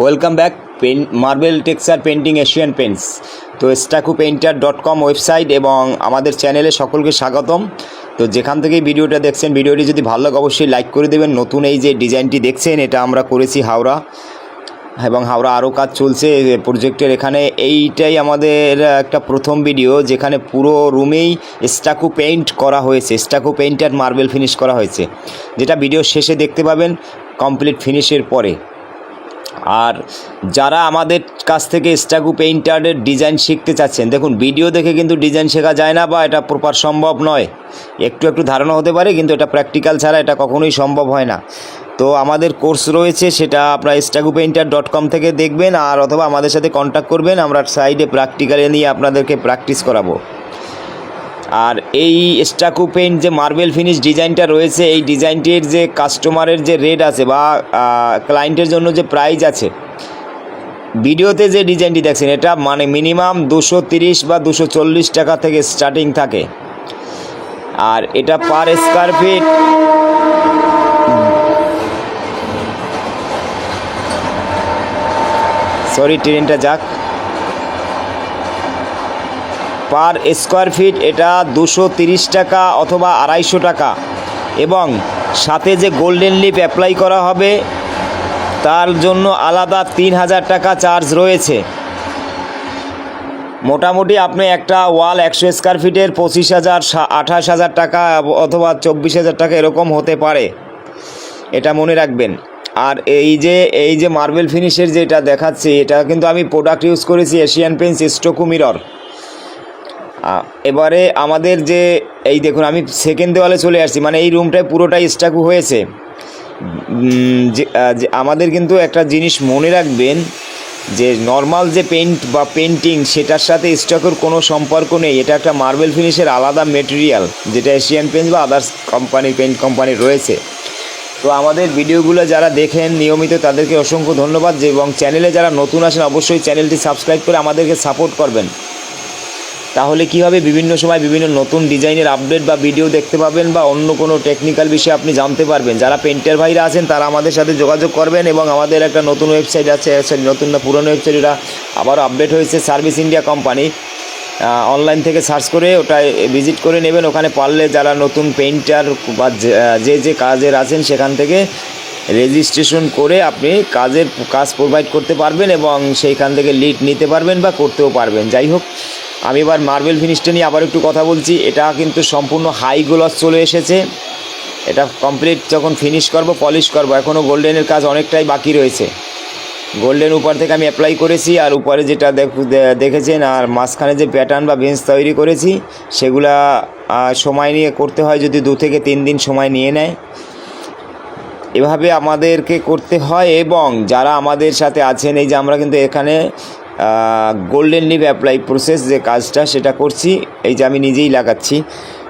Welcome back paint marble texture painting Asian Paints তো stucco painter dot com website এবং আমাদের চ্যানেলে সকলকে স্বাগতম। তো যেখান থেকে ভিডিওটা দেখছেন, ভিডিওটি যদি ভালো লাগে অবশ্যই লাইক করে দেবেন। নতুন এই যে ডিজাইনটি দেখছেন, এটা আমরা করেছি হাওড়া। এবং হাওড়া আরও কাজ চলছে প্রজেক্টের এখানে। এইটাই আমাদের একটা প্রথম ভিডিও যেখানে পুরো রুমেই স্টাকু পেইন্ট করা হয়েছে স্টাকু পেইন্ট আর মার্বেল ফিনিশ করা হয়েছে। যেটা ভিডিও শেষে দেখতে পাবেন কমপ্লিট ফিনিশের পরে। আর যারা আমাদের কাছ থেকে স্টাকু পেইন্টারের ডিজাইন শিখতে চাচ্ছেন, দেখুন, ভিডিও দেখে কিন্তু ডিজাইন শেখা যায় না বা এটা প্রপার সম্ভব নয়। একটু একটু ধারণা হতে পারে, কিন্তু এটা প্র্যাকটিক্যাল ছাড়া এটা কখনোই সম্ভব হয় না। তো আমাদের কোর্স রয়েছে, সেটা আপনার স্টাকু পেইন্টার ডট কম থেকে দেখবেন, আর অথবা আমাদের সাথে কন্ট্যাক্ট করবেন, আমরা সাইডে প্র্যাকটিক্যালে নিয়ে আপনাদেরকে প্র্যাকটিস করাবো। আর এই স্টাকু পেইন্ট যে মার্বেল ফিনিশ ডিজাইনটা রয়েছে, এই ডিজাইনটির যে কাস্টমারের যে রেট আছে বা ক্লায়েন্টের জন্য যে প্রাইস আছে, ভিডিওতে যে ডিজাইনটি দেখছেন, এটা মানে মিনিমাম দুশো তিরিশ বা দুশো চল্লিশ টাকা থেকে স্টার্টিং থাকে। আর এটা পার স্কোয়ার ফিট সরি ট্রেনটা যাক। পার স্কোয়ার ফিট এটা দুশো টাকা অথবা আড়াইশো টাকা। এবং সাথে যে গোল্ডেন লিপ অ্যাপ্লাই করা হবে, তার জন্য আলাদা তিন হাজার টাকা চার্জ রয়েছে। মোটামুটি আপনি একটা ওয়াল একশো স্কোয়ার ফিটের পঁচিশ হাজার আঠাশ হাজার টাকা অথবা চব্বিশ হাজার টাকা এরকম হতে পারে। এটা মনে রাখবেন। আর এই যে এই যে মার্বেল ফিনিশের যেটা দেখাচ্ছি, এটা কিন্তু আমি প্রোডাক্ট ইউজ করেছি এশিয়ান পেন্টস স্টোকু মিরর এবারে আমাদের যে, এই দেখুন, আমি সেকেন্ড দেওয়ালে চলে আসছি মানে এই রুমটায় পুরোটাই স্টাকু হয়েছে। যে আমাদের কিন্তু একটা জিনিস মনে রাখবেন, যে নর্মাল যে পেন্ট বা পেন্টিং সেটার সাথে স্টকের কোনো সম্পর্ক নেই। এটা একটা মার্বেল ফিনিশের আলাদা মেটেরিয়াল যেটা এশিয়ান পেন্ট বা আদার্স কোম্পানি পেন্ট কোম্পানি রয়েছে। তো আমাদের ভিডিওগুলো যারা দেখেন নিয়মিত, তাদেরকে অসংখ্য ধন্যবাদ, এবং চ্যানেলে যারা নতুন আসেন অবশ্যই চ্যানেলটি সাবস্ক্রাইব করে আমাদেরকে সাপোর্ট করবেন। তাহলে কী হবে? বিভিন্ন সময় বিভিন্ন নতুন ডিজাইনের আপডেট বা ভিডিও দেখতে পাবেন বা অন্য কোনো টেকনিক্যাল বিষয়ে আপনি জানতে পারবেন। যারা পেন্টার ভাইরা আছেন তারা আমাদের সাথে যোগাযোগ করবেন এবং আমাদের একটা নতুন ওয়েবসাইট আছে sorry, নতুন না পুরনো ওয়েবসাইট ওটা আবারও আপডেট হয়েছে সার্ভিস ইন্ডিয়া কোম্পানি অনলাইন থেকে সার্চ করে ওটা ভিজিট করে নেবেন। ওখানে পারলে যারা নতুন পেইন্টার বা যে যে কাজের আছেন সেখান থেকে রেজিস্ট্রেশন করে আপনি কাজের কাজ প্রোভাইড করতে পারবেন এবং সেইখান থেকে লিড নিতে পারবেন বা করতেও পারবেন। যাই হোক আমি এবার মার্বেল ফিনিশটা নিয়ে আবার একটু কথা বলছি। এটা কিন্তু সম্পূর্ণ হাই গ্লস চলে এসেছে। এটা কমপ্লিট যখন ফিনিশ করব পলিশ করব। এখনও গোল্ডেনের কাজ অনেকটাই বাকি রয়েছে। গোল্ডেন উপর থেকে আমি অ্যাপ্লাই করেছি আর উপরে যেটা দেখ- দেখেছেন আর মাঝখানে যে প্যাটার্ন বা বেঞ্চ তৈরি করেছি, সেগুলা সময় নিয়ে করতে হয় যদি দু থেকে তিন দিন সময় নিয়ে নেয়। এভাবে আমাদেরকে করতে হয় এবং যারা আমাদের সাথে আছেন, এই যে আমরা কিন্তু এখানে গোল্ডেন লিভ অ্যাপ্লাই প্রসেস যে কাজটা, সেটা করছি। এই যে আমি নিজেই লাগাচ্ছি।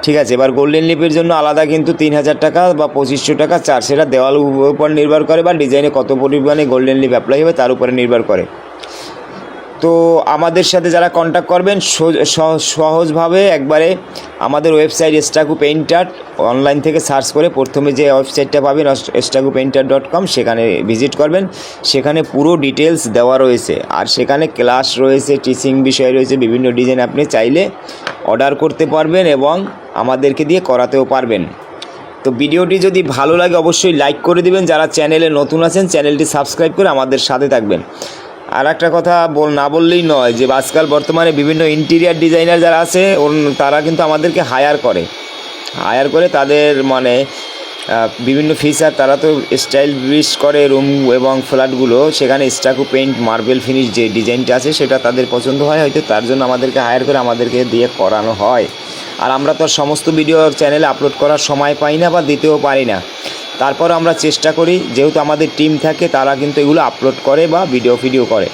ঠিক আছে, এবার গোল্ডেন লিপের জন্য আলাদা কিন্তু তিন হাজার টাকা বা পঁচিশশো টাকা চার্জ সেটা দেওয়াল উপর নির্ভর করে বা ডিজাইনে কত পরিমাণে গোল্ডেন লিপ অ্যাপ্লাই হবে, তার উপরে নির্ভর করে। তো আমাদের সাথে যারা কন্ট্যাক্ট করবেন সহজভাবে একবারে আমাদের ওয়েবসাইট স্টাকু পেইন্টার অনলাইন থেকে সার্চ করে প্রথমে যে ওয়েবসাইটটা পাবেন স্টাকু পেইন্টার ডট কম সেখানে ভিজিট করবেন। সেখানে পুরো ডিটেলস দেওয়া রয়েছে। আর সেখানে ক্লাস রয়েছে টিচিং বিষয় রয়েছে, বিভিন্ন ডিজাইন আপনি চাইলে অর্ডার করতে পারবেন এবং আমাদেরকে দিয়ে করাতেও পারবেন। তো ভিডিওটি যদি ভালো লাগে, অবশ্যই লাইক করে দিবেন। যারা চ্যানেলে নতুন আছেন চ্যানেলটি সাবস্ক্রাইব করে আমাদের সাথে থাকবেন। আর একটা কথা বল না বললেই নয় যে আজকাল বর্তমানে বিভিন্ন ইন্টেরিয়ার ডিজাইনার যারা আছে তারা কিন্তু আমাদেরকে হায়ার করে। হায়ার করে তাদের মানে বিভিন্ন ফিচার তারা তো স্টাইল ব্রিজ করে রুম এবং ফ্ল্যাটগুলো সেখানে স্টাকু পেন্ট মার্বেল ফিনিশ যে ডিজাইনটা আছে, সেটা তাদের পছন্দ হয়, হয়তো তার জন্য আমাদেরকে হায়ার করে আমাদেরকে দিয়ে করানো হয়। আর আমরা তো সমস্ত ভিডিও চ্যানেলে আপলোড করার সময় পাই না বা দিতেও পারি না। তারপর আমরা চেষ্টা করি, যেহেতু আমাদের টিম থাকে, তারা কিন্তু এগুলো আপলোড করে বা ভিডিও ফিডিও করে।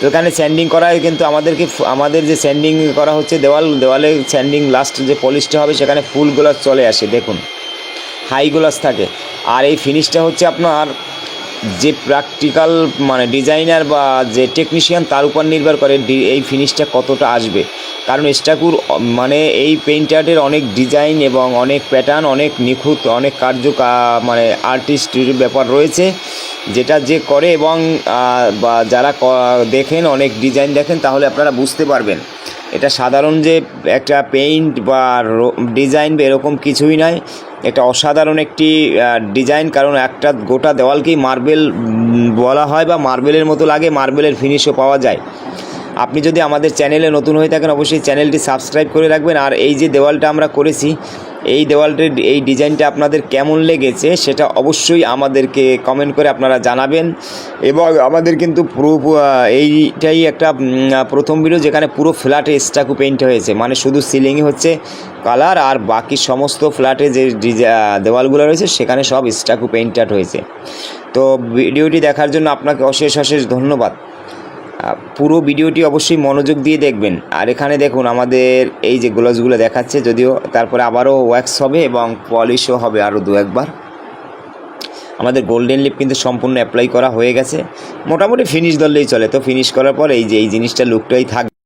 তো এখানে স্যান্ডিং করায় কিন্তু আমাদেরকে আমাদের যে স্যান্ডিং করা হচ্ছে, দেওয়াল, দেওয়ালে স্যান্ডিং লাস্ট যে পলিশটা হবে, সেখানে ফুল গ্লাস চলে আসে, দেখুন। হাই গ্লাস থাকে। আর এই ফিনিশটা হচ্ছে আপনার যে প্র্যাকটিক্যাল মানে ডিজাইনার বা যে টেকনিশিয়ান তার উপর নির্ভর করে এই ফিনিশটা কতটা আসবে। কারণ স্টাকুর মানে এই পেইন্টারের অনেক ডিজাইন এবং অনেক প্যাটার্ন অনেক নিখুঁত, অনেক কার্য কা- মানে আর্টিস্টের ব্যাপার রয়েছে, যেটা যে করে এবং বা যারা দেখেন, অনেক ডিজাইন দেখেন, তাহলে আপনারা বুঝতে পারবেন। এটা সাধারণ যে একটা পেইন্ট বা ডিজাইন বা এরকম কিছুই নয়। এটা অসাধারণ একটি ডিজাইন, কারণ একটা গোটা দেওয়ালকেই মার্বেল বলা হয় বা মার্বেলের মতো লাগে, মার্বেলের ফিনিশও পাওয়া যায়। আপনি যদি আমাদের চ্যানেলে নতুন হয়ে থাকেন, অবশ্যই চ্যানেলটি সাবস্ক্রাইব করে রাখবেন। আর এই যে দেওয়ালটা আমরা করেছি এই দেওয়ালটির এই ডিজাইনটা আপনাদের কেমন লেগেছে সেটা অবশ্যই আমাদেরকে কমেন্ট করে আপনারা জানাবেন। এবং আমাদের কিন্তু পুরো এইটাই একটা প্রথম ভিডিও যেখানে পুরো ফ্ল্যাটে স্টাকু পেইন্ট হয়েছে। মানে শুধু সিলিংই হচ্ছে কালার আর বাকি সমস্ত ফ্ল্যাটে যে দেওয়ালগুলো রয়েছে, সেখানে সব স্টাকু পেইন্টার হয়েছে। তো ভিডিওটি দেখার জন্য আপনাকে অশেষ অশেষ ধন্যবাদ। পুরো ভিডিওটি অবশ্যই মনোযোগ দিয়ে দেখবেন। আর এখানে দেখুন, আমাদের এই যে গ্লোভসগুলো দেখাচ্ছে, যদিও তারপরে আবারও ওয়াক্স হবে এবং পলিশও হবে আরও দু একবার। আমাদের গোল্ডেন লিপ কিন্তু সম্পূর্ণ অ্যাপ্লাই করা হয়ে গেছে। মোটামুটি ফিনিশ ধরলেই চলে। তো ফিনিশ করার পর এই যে, এই জিনিসটা লুকটাই থাকবে।